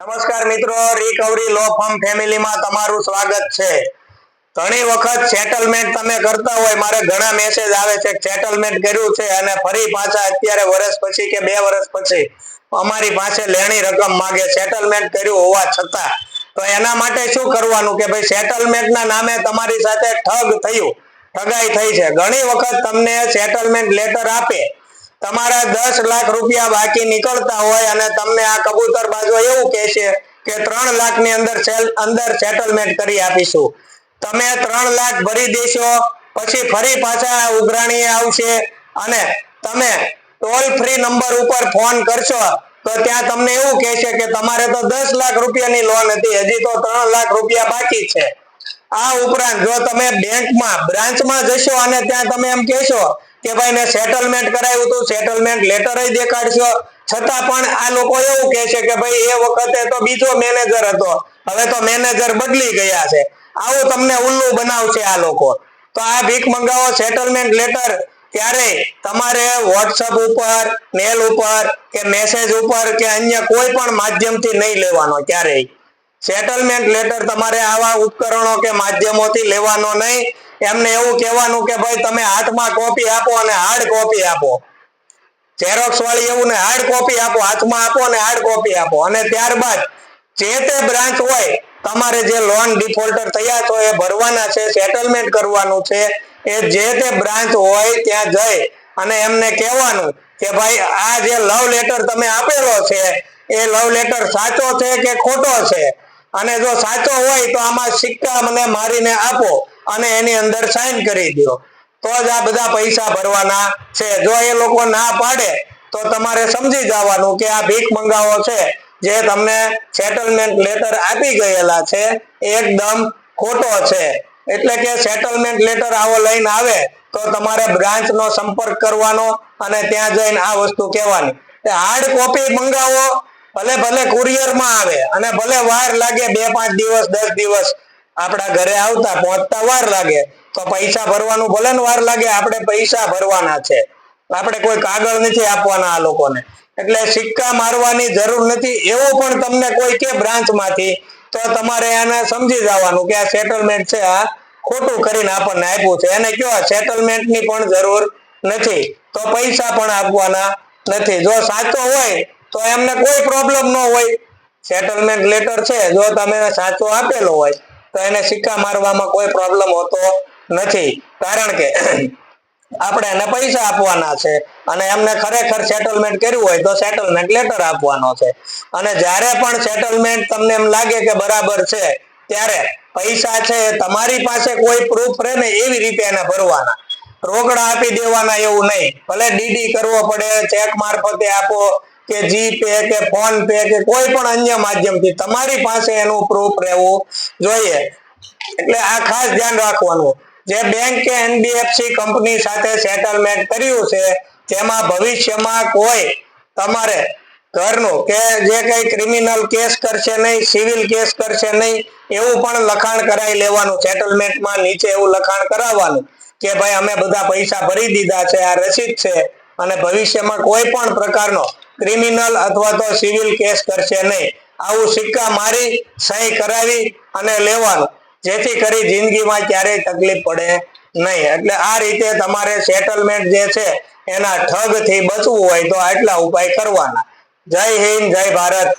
નમસ્કાર મિત્રો recovery law firm ફેમિલીમાં તમારું સ્વાગત છે. ઘણી વખત સેટલમેન્ટ તમે કરતા હોય, મારે ઘણા મેસેજ આવે છે સેટલમેન્ટ કર્યું છે અને ફરી પાછા અત્યારે વર્ષ પછી કે બે વર્ષ પછી અમારી પાસે લેણી રકમ માંગે સેટલમેન્ટ કર્યું હોવા છતાં. તો એના માટે શું કરવાનું કે ભાઈ સેટલમેન્ટના નામે તમારી સાથે ઠગ થયું, ઠગાઈ થઈ છે. ઘણી વખત તમને સેટલમેન્ટ લેટર આપે તમારા દસ લાખ રૂપિયા બાકી નીકળતા હોય અને તમને આ કબૂતર બાજુ એવું કહેશે કે ત્રણ લાખની અંદર અંદર સેટલમેન્ટ કરી આપીશું. તમે ત્રણ લાખ ભરી દેશો, પછી ફરી પાછા ઉઘરાણી આવશે અને તમે ટોલ ફ્રી નંબર ઉપર ફોન કરશો, તો ત્યાં તમને એવું કહેશે કે તમારે તો દસ લાખ રૂપિયાની લોન હતી, હજી તો ત્રણ લાખ રૂપિયા બાકી છે. આ ઉપરાંત જો તમે બેંકમાં બ્રાન્ચમાં જશો અને ત્યાં તમે એમ કહેશો કે ભાઈ મેં સેટલમેન્ટ કરાવ્યું હતું સેટલમેન્ટ લેટર દેખાડશો. છતાં પણ આ લોકો એવું કહે છે કે ભાઈ એ વખતે તો બીજો મેનેજર હતો. હવે તો મેનેજર બદલી ગયા છે. આવું તમને ઉલ્લુ બનાવશે આ લોકો. તો આ ભીખ મંગાવો સેટલમેન્ટ લેટર ત્યારે તમારે વોટ્સઅપ ઉપર મેલ ઉપર કે મેસેજ ઉપર કે અન્ય કોઈ પણ માધ્યમથી નહીં લેવાનો ક્યારેય. સેટલમેન્ટ લેટર તમારે આવા ઉપકરણો કે માધ્યમોથી લેવાનો નહીં. એમને એવું કહેવાનું કે ભાઈ તમે હાથમાં કોપી આપો અને હાર્ડ કોપી આપો. ઝેરોક્સ વાળી એવું ને હાર્ડ કોપી આપો, હાથમાં આપો અને હાર્ડ કોપી આપો. અને ત્યારબાદ જે તે બ્રાન્ચ હોય, તમારે જે લોન ડિફોલ્ટર થયા છો, એ ભરવાના છે સેટલમેન્ટ કરવાનું છે, એ જે તે બ્રાન્ચ હોય, ત્યાં જઈ અને એમને કહેવાનું કે ભાઈ, આ જે લવ લેટર તમે આપેલો છે, એ લવ લેટર સાચો છે કે ખોટો છે? અને જો સાચો હોય, તો આમાં સિક્કા મને મારીને આપો. અને એની અંદર સાઈન કરી દો તો જ આ બધા પૈસા ભરવાના છે. જો એ લોકો ના પાડે, તો તમારે સમજી જવાનું કે આ ભીખ મંગાવો છે, જે તમને સેટલમેન્ટ લેટર આપી ગયેલા છે એકદમ ખોટો છે. એટલે કે સેટલમેન્ટ લેટર આવો લઈને આવે, તો તમારે બ્રાન્ચ નો સંપર્ક કરવાનો અને ત્યાં જઈને આ વસ્તુ કહેવાની. હાર્ડ કોપી મંગાવો, ભલે ભલે કુરિયરમાં આવે અને ભલે વાર લાગે બે પાંચ દિવસ, દસ દિવસ આપણા ઘરે આવતા પહોંચતા વાર લાગે, તો પૈસા ભરવાનું ભલે વાર લાગે, આપણે પૈસા ભરવાના છે. આપણે કોઈ કાગળ નથી આપવાના આ લોકોને. એટલે સિક્કા મારવાની જરૂર નથી. એવું પણ તમને કોઈ કે બ્રાન્ચમાંથી, તો તમારે એને સમજી જવાનું કે આ સેટલમેન્ટ છે આ ખોટું કરીને આપણને આપ્યું છે. એને કયો સેટલમેન્ટની પણ જરૂર નથી. તો પૈસા પણ આપવાના નથી. જો સાચો હોય, તો એમને કોઈ પ્રોબ્લેમ ન હોય. સેટલમેન્ટ લેટર છે, જો તમે સાચો આપેલો હોય તો એને સિક્કા મારવામાં કોઈ પ્રોબ્લેમ હોતો નથી. કારણ કે આપણે એને પૈસા આપવાના છે અને એમને ખરેખર સેટલમેન્ટ કર્યું હોય તો સેટલમેન્ટ લેટર આપવાનો છે. અને જ્યારે પણ સેટલમેન્ટ તમને એમ લાગે કે બરાબર છે, ત્યારે પૈસા છે તમારી પાસે કોઈ પ્રૂફ રહે ને એવી રીતે એને ભરવાના. રોકડા આપી દેવાના એવું નહીં. ભલે ડીડી કરવો પડે ચેક મારફતે આપો કે જી પે, કે ફોન પે, કે કોઈ પણ અન્ય માધ્યમથી તમારી પાસે એનું પ્રૂફ રહેવું જોઈએ. એટલે આ ખાસ ધ્યાન રાખવાનું. જે બેંક કે એનબીએફસી કંપની સાથે સેટલમેન્ટ કર્યું છે, તેમાં ભવિષ્યમાં કોઈ તમારે ઘરનું કે જે કઈ ક્રિમિનલ કેસ કરશે નહીં સિવિલ કેસ કરશે નહીં, એવું પણ લખાણ કરાવી લેવાનું સેટલમેન્ટમાં નીચે એવું લખાણ કરાવવાનું કે ભાઈ અમે બધા પૈસા ભરી દીધા છે, આ રસીદ છે. અને ભવિષ્યમાં કોઈ પણ પ્રકારનો ક્રિમિનલ અથવા તો સિવિલ કેસ કરશે નહીં. આવું સિક્કા મારી, સહી કરાવી અને લેવાનું. જેથી કરી જિંદગીમાં ક્યારેય તકલીફ પડે નહીં. એટલે આ રીતે તમારે સેટલમેન્ટ જે છે, એના ઠગથી બચવું હોય તો આટલા ઉપાય કરવાના. જય હિન્દ, જય ભારત.